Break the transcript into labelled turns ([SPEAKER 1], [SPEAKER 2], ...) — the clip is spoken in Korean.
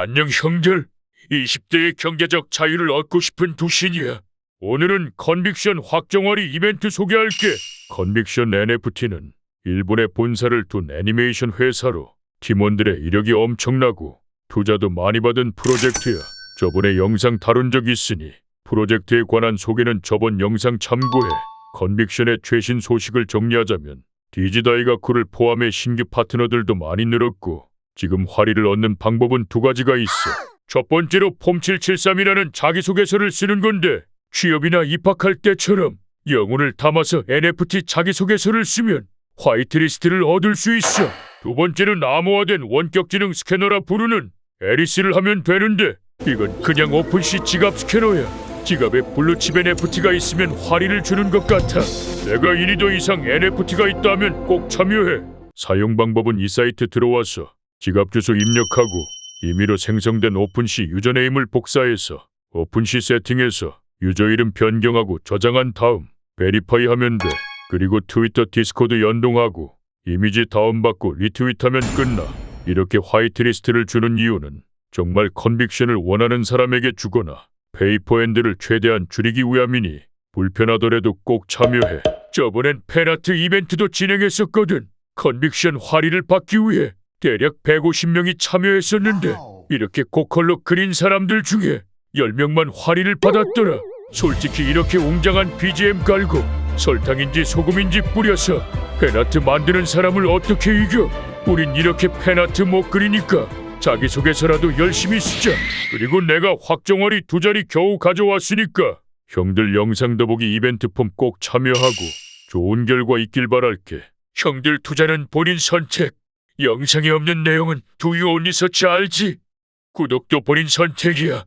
[SPEAKER 1] 안녕 형들. 20대의 경제적 자유를 얻고 싶은 두신이야. 오늘은 컨빅션 확정화리 이벤트 소개할게. 컨빅션 NFT는 일본에 본사를 둔 애니메이션 회사로 팀원들의 이력이 엄청나고 투자도 많이 받은 프로젝트야. 저번에 영상 다룬 적 있으니 프로젝트에 관한 소개는 저번 영상 참고해. 컨빅션의 최신 소식을 정리하자면 디지다이가쿠를 포함해 신규 파트너들도 많이 늘었고 지금 화리를 얻는 방법은 두 가지가 있어. 첫 번째로 폼773이라는 자기소개서를 쓰는 건데 취업이나 입학할 때처럼 영혼을 담아서 NFT 자기소개서를 쓰면 화이트리스트를 얻을 수 있어. 두 번째는 암호화된 원격지능 스캐너라 부르는 에리스를 하면 되는데 이건 그냥 오픈시 지갑 스캐너야. 지갑에 블루칩 NFT가 있으면 화리를 주는 것 같아. 내가 1위도 이상 NFT가 있다면 꼭 참여해. 사용 방법은 이 사이트 들어와서 지갑 주소 입력하고 임의로 생성된 오픈시 유저네임을 복사해서 오픈시 세팅에서 유저 이름 변경하고 저장한 다음 베리파이 하면 돼. 그리고 트위터 디스코드 연동하고 이미지 다운받고 리트윗하면 끝나. 이렇게 화이트리스트를 주는 이유는 정말 컨빅션을 원하는 사람에게 주거나 페이퍼엔드를 최대한 줄이기 위함이니 불편하더라도 꼭 참여해. 저번엔 팬아트 이벤트도 진행했었거든. 컨빅션 화리를 받기 위해 대략 150명이 참여했었는데 이렇게 고컬로 그린 사람들 중에 10명만 화리를 받았더라. 솔직히 이렇게 웅장한 BGM 깔고 설탕인지 소금인지 뿌려서 팬아트 만드는 사람을 어떻게 이겨? 우린 이렇게 팬아트 못 그리니까 자기소개서라도 열심히 쓰자. 그리고 내가 확정월이 두 자리 겨우 가져왔으니까 형들 영상 더보기 이벤트 폼 꼭 참여하고 좋은 결과 있길 바랄게. 형들 투자는 본인 선택. 영상에 없는 내용은 두유 온리 서치 알지? 구독도 본인 선택이야.